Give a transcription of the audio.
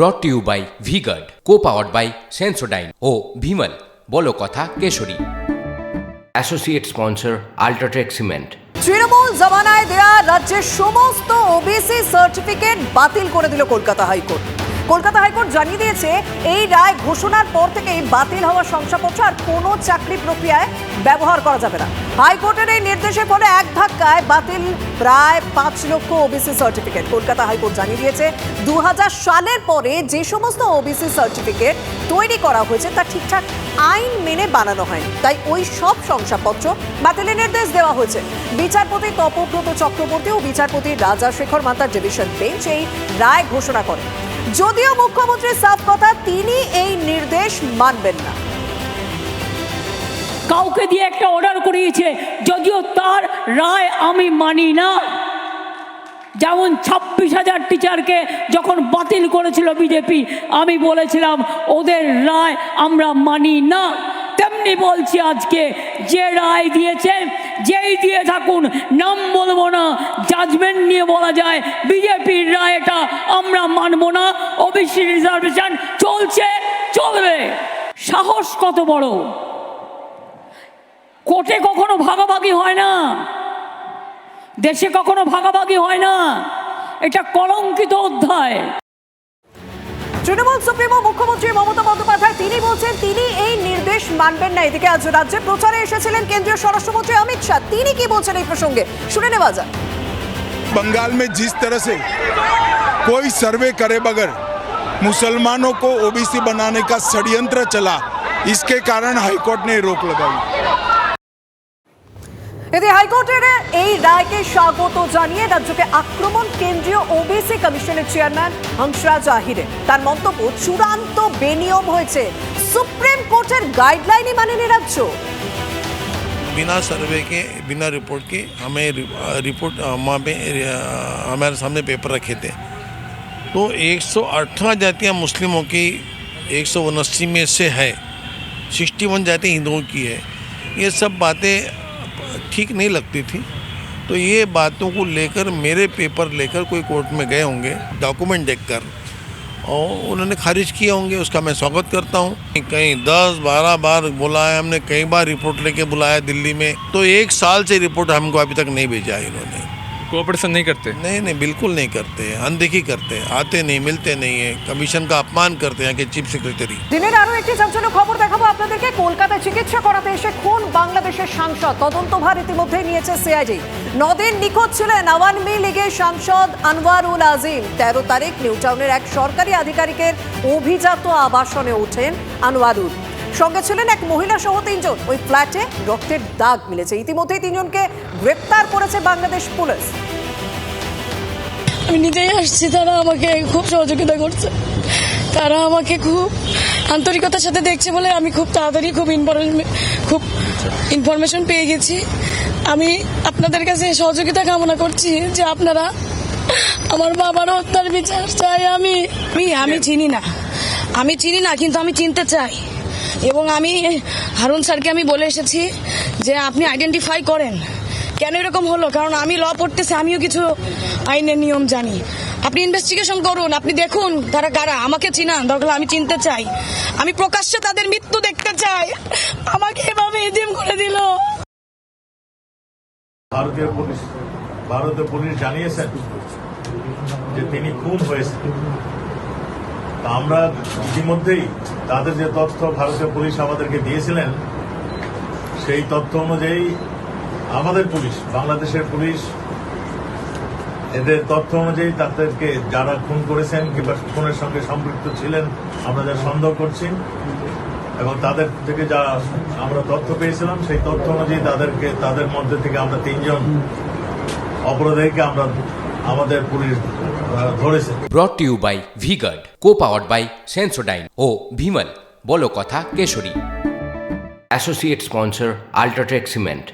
Brought to you by V-Guard co powered by Sensodyne ও ভিমল বলো কথা Keshari. Associate sponsor UltraTech cement Trinamool জমানায় দেয়া রাজ্যের সমস্ত ওবিসি সার্টিফিকেট বাতিল করে দিল কলকাতা হাইকোর্ট। কলকাতা হাইকোর্ট জানিয়ে দিয়েছে, এই রায় ঘোষণার পর থেকেই বাতিল হওয়া শংসাপত্র আর কোনো চাকরি প্রক্রিয়ায় ব্যবহার করা যাবে না। হাইকোর্টের এই নির্দেশের পরে এক ধাক্কায় বাতিল প্রায় পাঁচ লক্ষ ওবিসি সার্টিফিকেট কলকাতা হাইকোর্ট জানিয়ে দিয়েছে দুই হাজার সালের পরে যে সমস্ত ওবিসি সার্টিফিকেট তৈরি করা হয়েছে, তা ঠিকঠাক আইন মেনে বানানো হয় তাই ওই সব শংসাপত্র বাতিলের নির্দেশ দেওয়া হয়েছে। বিচারপতি তপব্রত চক্রবর্তী ও বিচারপতি রাজা শেখর মাতার ডিভিশন বেঞ্চ এই রায় ঘোষণা করে যদিও মুখ্যমন্ত্রীর সাফ কথা, তিনি এই নির্দেশ মানবেন না। কাউকে দিয়ে একটা অর্ডার করিয়েছে, যদিও তার রায় আমি মানি না। যেমন ছাব্বিশ হাজার টিচারকে যখন বাতিল করেছিল বিজেপি, আমি বলেছিলাম, ওদের রায় আমরা মানি না। তেমনি বলছি আজকে, যে রায় দিয়েছে যেই দিয়ে থাকুন, নাম বলব না জাজমেন্ট নিয়ে বলা যায়, বিজেপির রায় এটা আমরা মানবো না, ওবিসি রিজার্ভেশন চলছে, চলবে। সাহস কত বড়? কোর্টে কখনো ভাগাভাগি হয় না। দেশে কখনো ভাগাভাগি হয় না। এটা কলঙ্কিত অধ্যায়। তৃণমূল সুপ্রিমো মুখ্যমন্ত্রী মমতা বন্দ্যোপাধ্যায় তিনি বলছেন তিনি এই নির্দেশ মানবেন না এদিকে আজ রাজ্যে প্রচারে এসেছিলেন কেন্দ্রীয় স্বরাষ্ট্রমন্ত্রী অমিত শাহ তিনি কি বলছেন এই প্রসঙ্গে শুনে নেওয়া যাক बंगाल में जिस तरह से कोई सर्वे करे बगैर मुसलमानों को ओबीसी बनाने का षड्यंत्र चला इसके कारण हाईकोर्ट ने रोक लगाई এতে হাইকোর্টের এই রায়কে স্বাগত জানিয়ে রাজ্যকে আক্রমণ কেন্দ্রীয় ওবিসি কমিশনের চেয়ারম্যান হংসরাজ আহিরে তার মন্তব্য চূড়ান্ত বেনিয়ম হয়েছে সুপ্রিম কোর্টের গাইডলাইনই মানেনি রাজ্য बिना सर्वे के बिना रिपोर्ट के हमें रि- रिपोर्ट अ, वहाँ पे अ, हमारे सामने पेपर रखे थे तो 118 जातियाँ मुस्लिमों की एक सौ उनस्सी में से है 61 जाति हिंदुओं की है ये सब बातें ठीक नहीं लगती थी। तो ये बातों को लेकर, मेरे पेपर लेकर कोई कोर्ट में गए होंगे, डॉक्यूमेंट देखकर। और उन्होंने खारिज किए होंगे, उसका मैं स्वागत करता हूँ। कहीं दस, बारह बार बुलाया हमने, कई बार रिपोर्ट लेके बुलाया दिल्ली में। तो एक साल से रिपोर्ट हमको अभी तक नहीं भेजा है इन्होंने। कोऑपरेशन नहीं करते नहीं नहीं बिल्कुल नहीं करते अनदेखी करते आते नहीं मिलते नहीं है कमीशन का अपमान करते हैं कि चीफ सेक्रेटरी দিনের আরো একটি চাঞ্চল্য খবর দেখাবো আপনাদেরকে কলকাতায় চিকিৎসা করাতে এসে খুন বাংলাদেশের সাংসদ তদন্তভার ইতিমধ্যে নিয়েছে সিআইডি নদিন নিখোঁজ ছিলেন আওয়ামী লীগের সাংসদ আনোয়ারুল আজিম তেরো তারিখ নিউ টাউনের এক সরকারি আধিকারিকের অভিজাত আবাসনে ওঠেন আনোয়ারুল সঙ্গে ছিলেন এক মহিলা সহ তিনজন। ওই ফ্ল্যাটে রক্তের দাগ মিলেছে। ইতিমধ্যেই তিনজনকে গ্রেপ্তার করেছে বাংলাদেশ পুলিশ। আমি নিজেই আসছি তারা আমাকে খুব সহযোগিতা করছে। তারা আমাকে খুব আন্তরিকতার সাথে দেখছে বলে আমি খুব তাড়াতাড়ি খুব খুব ইনফরমেশন পেয়ে গেছি। আমি আপনাদের কাছে সহযোগিতা কামনা করছি যে আপনারা আমার বাবার হত্যার বিচার চাই আমি আমি চিনি না। আমি চিনি না কিন্তু আমি চিনতে চাই। এবং আমি, হারুন স্যারকে আমি বলে এসেছি যে আপনি আইডেন্টিফাই করেন। কেন এরকম হলো? কারণ আমি ল পড়তেছি, আমিও কিছু আইনের নিয়ম জানি। আপনি ইনভেস্টিগেশন করুন, আপনি দেখুন তারা কারা, আমাকে চিনান দরকার আমি চিনতে চাই। আমি প্রকাশ্যে তাদের মৃত্যু দেখতে চাই। আমাকে এভাবে এজিম করে দিল। ভারতীয় পুলিশ পুলিশ জানিয়েছেন যে তিনি খুন হয়েছেন। তা আমরা ইতিমধ্যেই তাদের যে তথ্য ভারতীয় পুলিশ আমাদেরকে দিয়েছিলেন, সেই তথ্য অনুযায়ী আমাদের পুলিশ, বাংলাদেশের পুলিশ, এদের তথ্য অনুযায়ী তাদেরকে যারা খুন করেছেন কিংবা খুনের সঙ্গে সম্পৃক্ত ছিলেন, আমরা যা সন্দেহ করছি। এবং তাদের থেকে যা আমরা তথ্য পেয়েছিলাম, সেই তথ্য অনুযায়ী তাদেরকে, তাদের মধ্যে থেকে আমরা তিনজন অপরাধীকে আমরা আমাদের পুলিশ ধরেছে। Brought to you by V-Guard co powered by Sensodyne ও ভিমল বলো কথা Kesari. Associate sponsor UltraTech cement